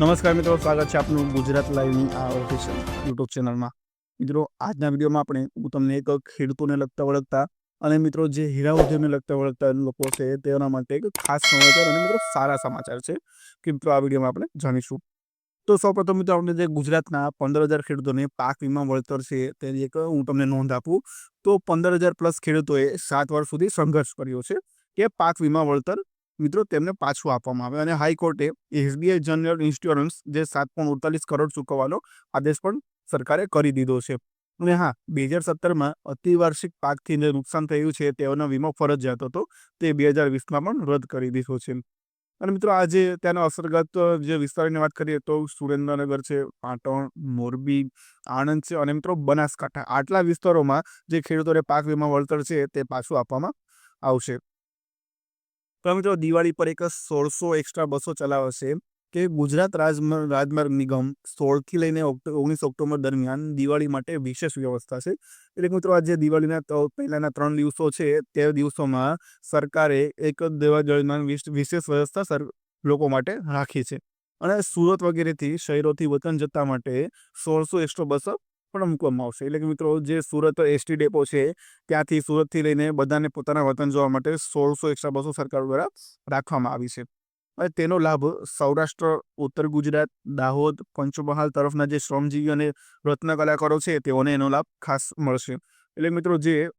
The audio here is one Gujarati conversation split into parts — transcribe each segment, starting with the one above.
નમસ્કાર મિત્રો, સ્વાગત છે આપનું ગુજરાત લાઈવની આ ઓફિશિયલ યુટ્યુબ ચેનલમાં. મિત્રો, આજના વિડીયોમાં આપણે, હું તમને એક ખેડૂતોને લગતા વળગતા અને મિત્રો જે હીરા ઉદ્યોગને લગતા વળગતા લોકો છે તેના માટે એક ખાસ સમાચાર અને મિત્રો સારા સમાચાર છે કે મિત્રો આ વિડીયોમાં આપણે જાણીશું. તો સૌપ્રથમ મિત્રો, આપણે જે ગુજરાતના પંદર હજાર ખેડૂતોને પાક વીમા વળતર છે, તેની એક હું તમને નોંધ આપું. તો પંદર હજાર પ્લસ ખેડૂતોએ સાત વર્ષ સુધી સંઘર્ષ કર્યો છે કે પાક વીમા વળતર મિત્રો, તેમને પાછું આપવામાં આવે અને હાઈકોર્ટે એસબીઆઈ જનરલ ઇન્સ્યોરન્સ જે સાત પોઈન્ટ ઉડતાલીસ કરોડ ચૂકવવાનો આદેશ પણ સરકારે કરી દીધો છે. અને હા, બે હજાર સત્તરમાં અતિવાર્ષિક પાકથી જે નુકસાન થયું છે તેઓનો વીમો ફરજિયાત હતો. તે બે હજાર વીસમાં પણ રદ કરી દીધો છે. અને મિત્રો આજે ત્યાંનો અસરગત જે વિસ્તારની વાત કરીએ તો સુરેન્દ્રનગર છે, પાટણ, મોરબી, આણંદ છે અને મિત્રો, બનાસકાંઠા. આટલા વિસ્તારોમાં જે ખેડૂતોને પાક વીમા વળતર છે તે પાછું આપવામાં આવશે. તો મિત્રો દિવાળી પર એક સોળસો એક્સ્ટ્રા બસો ચલાવશે કે ગુજરાત રાજમાર્ગ રાજમાર્ગ નિગમ સોળથી લઈને ઓગણીસ ઓક્ટોબર દરમિયાન દિવાળી માટે વિશેષ વ્યવસ્થા છે. એટલે મિત્રો આજે દિવાળીના પહેલાના ત્રણ દિવસો છે, તે દિવસોમાં સરકારે એક દેવા દરમિયાન વિશેષ વ્યવસ્થા સર, લોકો માટે રાખી છે. અને સુરત વગેરેથી શહેરોથી વતન જતા માટે સોળસો એક્સ્ટ્રા બસો પણ મૂકવામાં આવશે. એટલે કે મિત્રો, જે સુરત એસટી ડેપો છે, ત્યાંથી સુરતથી લઈને બધાને પોતાના વતન જવા માટે સોળસો એકસો બસો સરકાર દ્વારા રાખવામાં આવી છે. અને તેનો લાભ સૌરાષ્ટ્ર, ઉત્તર ગુજરાત, દાહોદ, પંચમહાલ તરફના જે શ્રમજીવી અને રત્ન કલાકારો છે, તેઓને એનો લાભ ખાસ મળશે. એટલે મિત્રો, જે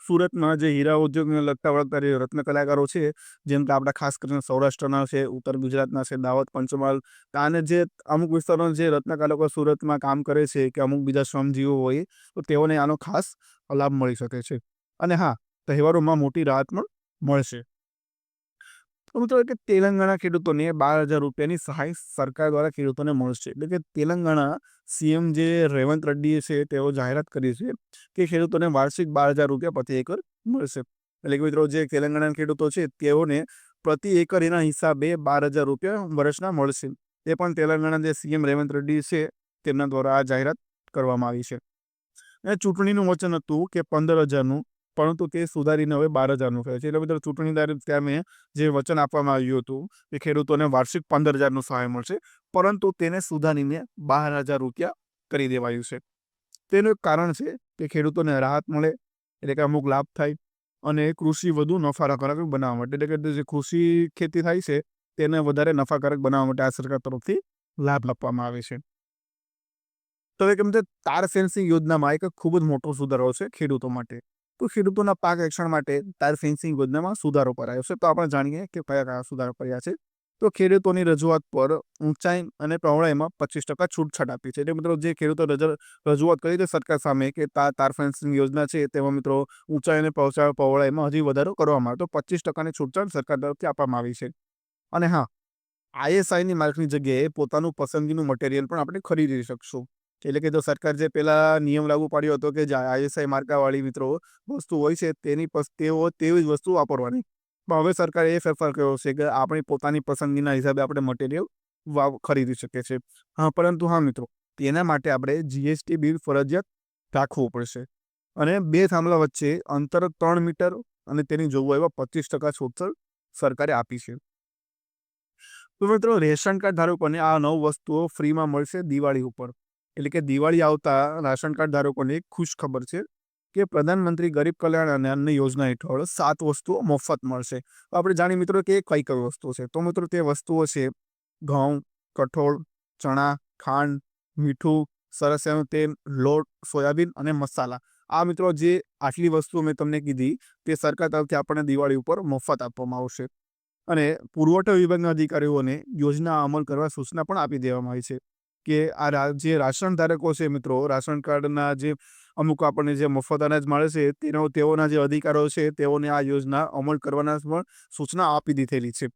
સુરતમાં જે હીરા ઉદ્યોગને લગતા વળગતા જે રત્ન કલાકારો છે, જેમ કે આપણા ખાસ કરીને સૌરાષ્ટ્રના છે, ઉત્તર ગુજરાતના છે દાવત પંચમહાલ અને જે અમુક વિસ્તારોના જે રત્ન કલાકો સુરતમાં કામ કરે છે કે અમુક બીજા શ્રમજીવો હોય, તો તેઓને આનો ખાસ લાભ મળી શકે છે. અને હા, તહેવારોમાં મોટી રાહત પણ મળશે. તો મિત્રો કે તેલંગાણા ખેડૂતોને બાર હજાર રૂપિયાની સહાય સરકાર દ્વારા ખેડૂતોને મળશે. એટલે કે તેલંગાણા સીએમ જે રેવંત રેડ્ડીએ છે, તેઓ જાહેરાત કરી છે કે ખેડૂતોને વાર્ષિક બાર હજાર રૂપિયા પ્રતિ એકર મળશે. એટલે કે મિત્રો જે તેલંગાણા ખેડૂતો છે, તેઓને પ્રતિ એકર એના હિસાબે બાર હજાર રૂપિયા વર્ષના મળશે. એ પણ તેલંગાણા જે સીએમ રેવંત રેડ્ડી છે, તેમના દ્વારા આ જાહેરાત કરવામાં આવી છે. અને ચૂંટણીનું વચન હતું કે પંદર હજારનું પરંતુ તે સુધારીને હવે બાર હજારનું કહે છે. એટલે બધા ચૂંટણી તારીખ ત્યાં જે વચન આપવામાં આવ્યું હતું કે ખેડૂતોને વાર્ષિક પંદર હજારનું સહાય મળશે, પરંતુ તેને સુધારીને બાર હજાર રૂપિયા કરી દેવાયું છે. તેનું એક કારણ છે કે ખેડૂતોને રાહત મળે, એટલે કે અમુક લાભ થાય અને કૃષિ વધુ નફાકારક બનાવવા માટે. એટલે કે જે કૃષિ ખેતી થાય છે, તેને વધારે નફાકારક બનાવવા માટે આ સરકાર તરફથી લાભ આપવામાં આવે છે. તો કેમ છે, તાર ફેન્સિંગ યોજનામાં એક ખૂબ જ મોટો સુધારો છે ખેડૂતો માટે. તો ખેડૂતોના પાક રક્ષણ માટે તાર ફેન્સિંગ યોજનામાં સુધારો કરાયો છે. તો આપણે જાણીએ કે કયા કયા સુધારો કર્યા છે. તો ખેડૂતોની રજૂઆત પર ઊંચાઈ અને પહોળાઈમાં પચીસ ટકા છૂટછાટ આપી છે. એટલે મિત્રો જે ખેડૂતો રજૂઆત કરી છે સરકાર સામે કે તાર ફેન્સિંગ યોજના છે તેમાં મિત્રો ઊંચાઈ અને પહોળાઈમાં હજી વધારો કરવામાં આવે તો પચીસ ટકાની છૂટછાટ સરકાર તરફથી આપવામાં આવી છે. અને હા, આઈએસઆઈની માર્કની જગ્યાએ પોતાનું પસંદગીનું મટીરિયલ પણ આપણે ખરીદી શકશું. એટલે કે જો સરકાર જે પહેલાં નિયમ લાગુ પાડ્યો હતો કે જે, આઈએસઆઈ માર્કાવાળી મિત્રો, વસ્તુ હોય છે તેની તેઓ, તેવી જ વસ્તુ વાપરવાની. પણ હવે સરકારે એ ફેરફાર કર્યો છે કે આપણી પોતાની પસંદગીના હિસાબે આપણે મટીરિયલ ખરીદી શકીએ છીએ. હા, પરંતુ હા મિત્રો, તેના માટે આપણે જીએસટી બિલ ફરજિયાત રાખવું પડશે. અને બે થાંભલા વચ્ચે અંતર ત્રણ મીટર અને તેની જોગવાઈમાં પચીસ ટકા છૂટછાટ સરકારે આપી છે. તો મિત્રો, રેશન કાર્ડ ધારકોને આ નવ વસ્તુઓ ફ્રીમાં મળશે દિવાળી ઉપર. એટલે કે દિવાળી આવતા રાશન કાર્ડ ધારકોને એક ખુશ ખબર છે કે પ્રધાનમંત્રી ગરીબ કલ્યાણ અને અન્ન યોજના હેઠળ સાત વસ્તુઓ મફત મળશે. તો આપણે જાણીએ મિત્રો કે કઈ કઈ વસ્તુઓ છે? તો મિત્રો તે વસ્તુઓ છે ઘઉં, કઠોળ, ચણા, ખાંડ, મીઠું સરસિયાનું તેલ, લોટ, સોયાબીન અને મસાલા. આ મિત્રો જે આટલી વસ્તુઓ મેં તમને કીધી તે સરકાર તરફથી આપણને દિવાળી ઉપર મફત આપવામાં આવશે. અને પુરવઠા વિભાગના અધિકારીઓને યોજના અમલ કરવા સૂચના પણ આપી દેવામાં આવી છે. કે આ જે રાશન ધારકો છે મિત્રો, રાશન કાર્ડના જે અમુક આપણને જે મફત અનાજ મળે છે, તેનો, તેઓના જે અધિકારો છે, તેઓને આ યોજના અમલ કરવાના પણ સૂચના આપી દીધેલી છે.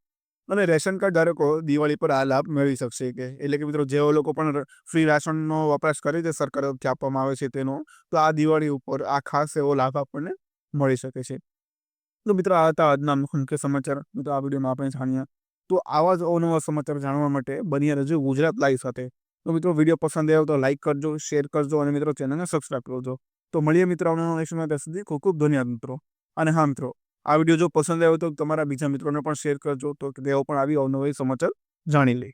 અને રેશન કાર્ડ ધારકો દિવાળી પર આ લાભ મેળવી શકશે કે, એટલે કે મિત્રો જેઓ લોકો પણ ફ્રી રાશનનો વપરાશ કરે છે, સરકાર તરફથી આપવામાં આવે છે તેનો, તો આ દિવાળી ઉપર આ ખાસ એવો લાભ આપણને મળી શકે છે. તો મિત્રો આ હતા આજના મુખ્ય સમાચાર. મિત્રો આ વિડીયોમાં આપણે જાણ્યા તો આવા જ અવનવા સમાચાર જાણવા માટે બન્યા રજૂ ગુજરાત લાઈવ સાથે. તો મિત્રો વીડિયો પસંદ આવ્યો તો લાઇક કરજો શેર કરજો અને મિત્રો ચેનલને સબસ્ક્રાઈબ કરજો. તો મળીએ મિત્રો આવનારા નેક્સ્ટ ત્યાં સુધી ખૂબ ખૂબ ધન્યવાદ મિત્રો. અને હા મિત્રો, આ વીડિયો જો પસંદ આવ્યો તો તમારા બીજા મિત્રોને પણ શેર કરજો તો તેઓ પણ આવી અવનવી સમાચાર જાણી લે.